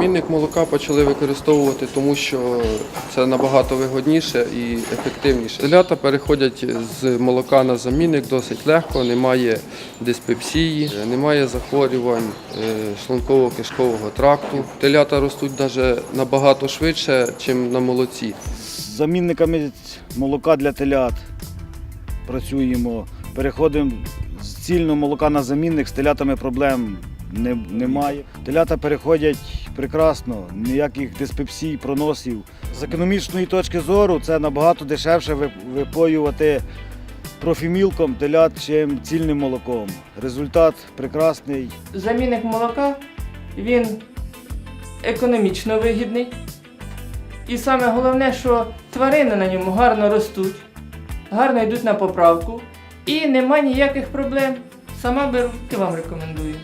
Мінник молока почали використовувати, тому що це набагато вигодніше і ефективніше. Телята переходять з молока на замінник досить легко, немає диспепсії, немає захворювань е, шлунково-кишкового тракту. Телята ростуть навіть набагато швидше, ніж на молоці. З замінниками молока для телят працюємо. Переходимо з цільного молока на замінник, з телятами проблем немає. Телята переходять прекрасно, ніяких диспепсій, проносів. З економічної точки зору це набагато дешевше випоювати профімілком телят, чим цільним молоком. Результат прекрасний. Замінник молока він економічно вигідний. І саме головне, що тварини на ньому гарно ростуть, гарно йдуть на поправку і нема ніяких проблем. Сама беру і вам рекомендую.